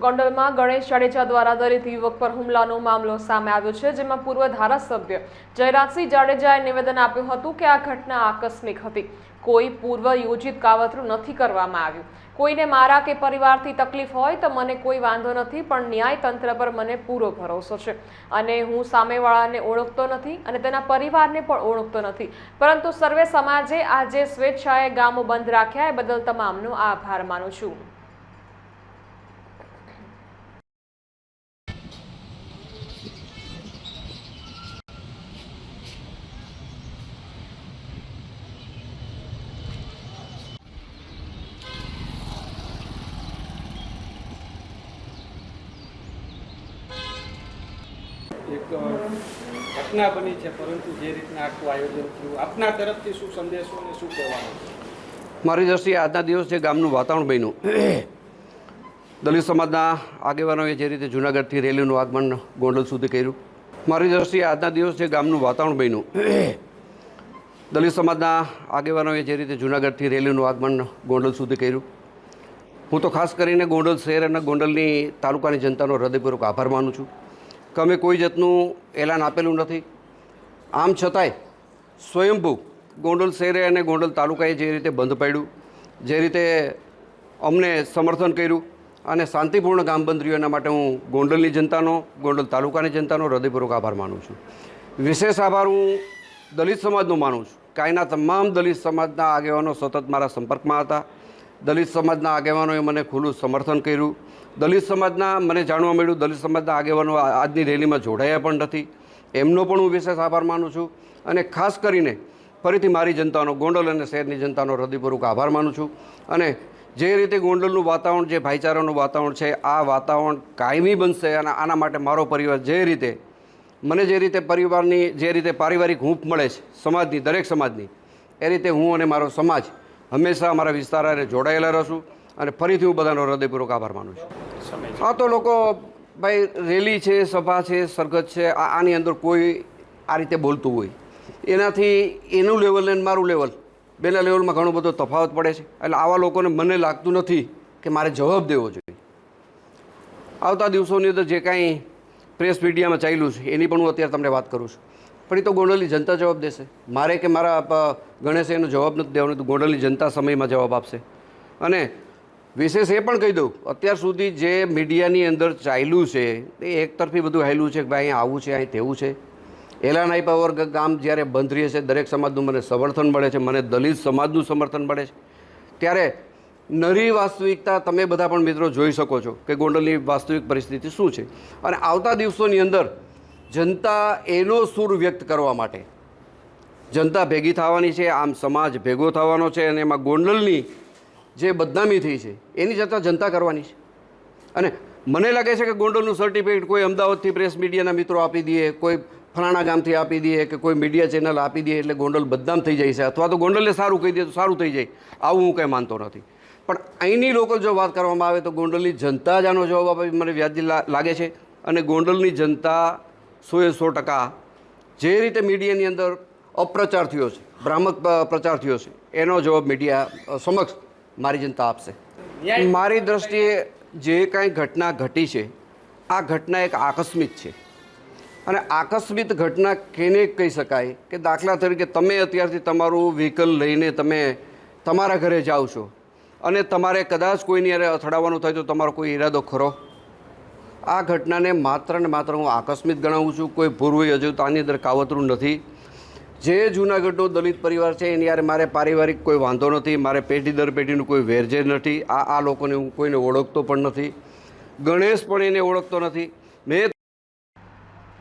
ગોંડલમાં ગણેશ જાડેજા દ્વારા દલિત યુવક પર હુમલાનો મામલો સામે આવ્યો છે, જેમાં પૂર્વ ધારાસભ્ય જયરાજસિંહ જાડેજાએ નિવેદન આપ્યું હતું કે આ ઘટના આકસ્મિક હતી. કોઈ પૂર્વ યોજિત કાવતરું નથી કરવામાં આવ્યું. કોઈને મારા કે પરિવારથી તકલીફ હોય તો મને કોઈ વાંધો નથી, પણ ન્યાય તંત્ર પર મને પૂરો ભરોસો છે. અને હું સામેવાળાને ઓળખતો નથી અને તેના પરિવારને પણ ઓળખતો નથી. પરંતુ સર્વે સમાજે આજે સ્વેચ્છાએ ગામો બંધ રાખ્યા, એ બદલ તમામનો આભાર માનું છું. એક ઘટના બની છે, પરંતુ જે રીતના આખું આયોજન થયું, આપના તરફથી શું સંદેશો અને શું કહેવાનું? મારી દ્રષ્ટિએ આજના દિવસે ગામનું વાતાવરણ બન્યું, દલિત સમાજના આગેવાનોએ જે રીતે જૂનાગઢથી રેલીનું આગમન ગોંડલ સુધી કર્યું, મારી દ્રષ્ટિએ આજના દિવસે ગામનું વાતાવરણ બન્યું, દલિત સમાજના આગેવાનોએ જે રીતે જૂનાગઢથી રેલીનું આગમન ગોંડલ સુધી કર્યું હું તો ખાસ કરીને ગોંડલ શહેર અને ગોંડલની તાલુકાની જનતાનો હૃદયપૂર્વક આભાર માનું છું કે અમે કોઈ જાતનું એલાન આપેલું નથી. આમ છતાંય સ્વયંભૂ ગોંડલ શહેરે અને ગોંડલ તાલુકાએ જે રીતે બંધ પાડ્યું, જે રીતે અમને સમર્થન કર્યું અને શાંતિપૂર્ણ ગામ બંધ રહ્યું એના માટે હું ગોંડલની જનતાનો, ગોંડલ તાલુકાની જનતાનો હૃદયપૂર્વક આભાર માનું છું. વિશેષ આભાર હું દલિત સમાજનો માનું છું. કાંઈના તમામ દલિત સમાજના આગેવાનો સતત મારા સંપર્કમાં હતા. દલિત સમાજના આગેવાનોએ મને ખુલ્લું સમર્થન કર્યું. દલિત સમાજના મને જાણવા મળ્યું, દલિત સમાજના આગેવાનો આજની રેલીમાં જોડાયા પણ નથી. એમનો પણ હું વિશેષ આભાર માનું છું અને ખાસ કરીને ફરીથી મારી જનતાનો, ગોંડલ અને શહેરની જનતાનો હૃદયપૂર્વક આભાર માનું છું. અને જે રીતે ગોંડલનું વાતાવરણ, જે ભાઈચારાનું વાતાવરણ છે, આ વાતાવરણ કાયમી બનશે અને આના માટે મારો પરિવાર જે રીતે, મને જે રીતે પરિવારની, જે રીતે પારિવારિક હૂંફ મળે છે, સમાજની, દરેક સમાજની, એ રીતે હું અને મારો સમાજ હંમેશા અમારા વિસ્તાર જોડાયેલા રહીશું અને ફરીથી હું બધાનો હૃદયપૂર્વક આભાર માનું છું. આ તો લોકો ભાઈ રેલી છે, સભા છે સરગત છે આની અંદર કોઈ આ રીતે બોલતું હોય. એનાથી એનું લેવલ ને મારું લેવલ બેના લેવલમાં ઘણો બધો તફાવત પડે છે. એટલે આવા લોકોને મને લાગતું નથી કે મારે જવાબ દેવો જોઈએ. આવતા દિવસોની અંદર જે કાંઈ પ્રેસ મીડિયામાં ચાલ્યું છે, એની પણ હું અત્યારે તમને વાત કરું છું. પણ એ તો ગોંડલની જનતા જવાબ દેશે. મારે કે મારા ગણેશે એનો જવાબ નથી દેવાનો, તો ગોંડલની જનતા સમયમાં જવાબ આપશે. અને વિશેષ એ પણ કહી દઉં, અત્યાર સુધી જે મીડિયાની અંદર ચાલ્યું છે, એ એકતરફી બધું હાલ્યું છે કે ભાઈ અહીં આવું છે અહીં તેવું છે. એલાન પાવર ગામ જ્યારે બંધ રહે છે, દરેક સમાજનું મને સમર્થન મળે છે, મને દલિત સમાજનું સમર્થન મળે છે. ત્યારે નરી વાસ્તવિકતા તમે બધા પણ મિત્રો જોઈ શકો છો કે ગોંડલની વાસ્તવિક પરિસ્થિતિ શું છે. અને આવતા દિવસોની અંદર જનતા એનો સૂર વ્યક્ત કરવા માટે. જનતા ભેગી થવાની છે, આમ સમાજ ભેગો થવાનો છે અને એમાં ગોંડલની જે બદનામી થઈ છે, એની જતા જનતા કરવાની છે. અને મને લાગે છે કે ગોંડલનું સર્ટિફિકેટ કોઈ અમદાવાદથી પ્રેસ મીડિયાના મિત્રો આપી દઈએ કોઈ ફલાણા ગામથી આપી દઈએ કે કોઈ મીડિયા ચેનલ આપી દઈએ એટલે ગોંડલ બદનામ થઈ જાય છે અથવા તો ગોંડલને સારું કહી દે તો સારું થઈ જાય. આવું હું કંઈ માનતો નથી. પણ અહીંની લોકો જો વાત કરવામાં આવે તો ગોંડલની જનતા જ આનો જવાબ આપે મને વ્યાજબી લાગે છે. અને ગોંડલની જનતા સોએ સો ટકા જે રીતે મીડિયાની અંદર અપ્રચાર થયો છે, ભ્રામક પ્રચાર થયો છે, એનો જવાબ મીડિયા સમક્ષ મારી જનતા આપશે. મારી દ્રષ્ટિએ જે કાંઈ ઘટના ઘટી છે, આ ઘટના એક આકસ્મિક છે. અને આકસ્મિક ઘટના કેને કહી શકાય કે દાખલા તરીકે તમે અત્યારથી તમારું વ્હીકલ લઈને તમે તમારા ઘરે જાઓ છો અને તમારે કદાચ કોઈની અરે અથડાવવાનું થાય તો તમારો કોઈ ઈરાદો ખરો? આ ઘટનાને માત્ર ને માત્ર હું આકસ્મિક ગણાવું છું. કોઈ પૂર્વ આની અંદર કાવતરું નથી. જે જૂનાગઢનો દલિત પરિવાર છે, એની યારે મારે પારિવારિક કોઈ વાંધો નથી. મારે પેઢી દર પેઢીનું કોઈ વેરજે નથી. આ આ લોકોને હું કોઈને ઓળખતો પણ નથી. ગણેશ પણ એને ઓળખતો નથી. મેં